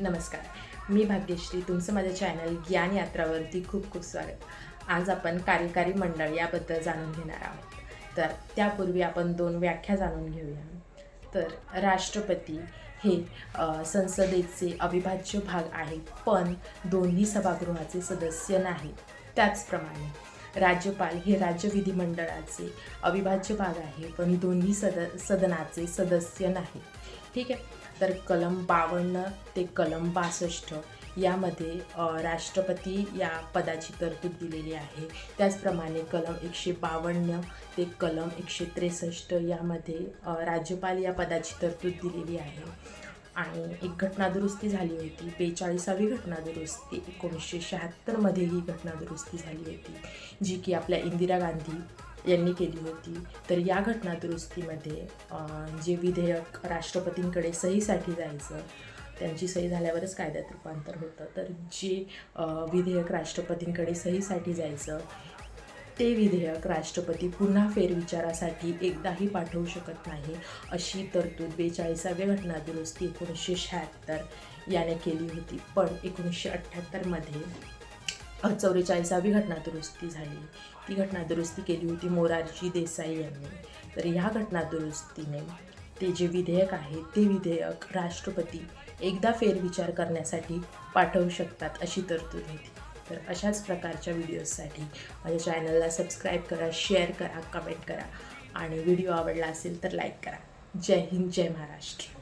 नमस्कार. मी भाग्यश्री तुमचं माझ्या चॅनल ज्ञान यात्रावरती खूप खूप स्वागत. आज आपण कार्यकारी मंडळ याबद्दल जाणून घेणार आहोत. तर त्यापूर्वी आपण दोन व्याख्या जाणून घेऊया. तर राष्ट्रपती हे संसदेचे अविभाज्य भाग आहेत पण दोन्ही सभागृहाचे सदस्य नाहीत. त्याचप्रमाणे राज्यपाल हे राज्य विधिमंडळाचे अविभाज्य भाग आहे पण दोन्ही सद सदनाचे सदस्य नाही ठीक आहे? तर कलम बावन्न ते कलम बासष्ट यामध्ये राष्ट्रपती या पदाची तरतूद दिलेली आहे. त्याचप्रमाणे कलम एकशे बावन्न ते कलम एकशे त्रेसष्ट यामध्ये राज्यपाल या पदाची तरतूद दिलेली आहे. आणि एक घटनादुरुस्ती झाली होती. बेचाळीसावी घटनादुरुस्ती एकोणीसशे शहात्तरमध्ये ही घटनादुरुस्ती झाली होती. जी की आपल्या इंदिरा गांधी यांनी केली होती. तर या घटनादुरुस्तीमध्ये दुरुस्तीमध्ये जे विधेयक राष्ट्रपतींकडे सहीसाठी जायचं त्यांची सही झाल्यावरच कायद्यात रूपांतर होतं. तर जे विधेयक राष्ट्रपतींकडे सहीसाठी जायचं ते विधेयक राष्ट्रपती पुन्हा फेरविचारासाठी एकदाही पाठवू शकत नाही अशी तरतूद बेचाळीसाव्या घटना दुरुस्ती एकोणीसशे शहात्तर याने केली होती. पण एकोणीसशे अठ्ठ्याहत्तरमध्ये चौवेचाळीसावी घटनादुरुस्ती झाली. ती घटना दुरुस्ती केली होती मोरारजी देसाई यांनी. तर ह्या घटना दुरुस्तीने ते जे विधेयक आहे ते विधेयक राष्ट्रपती एकदा फेरविचार करण्यासाठी पाठवू शकतात अशी तरतूद होती तर अशाच प्रकारच्या व्हिडिओजसाठी माझ्या चॅनलला सबस्क्राईब करा शेअर करा कमेंट करा. आणि व्हिडिओ आवडला असेल तर लाईक करा. जय हिंद जय महाराष्ट्र.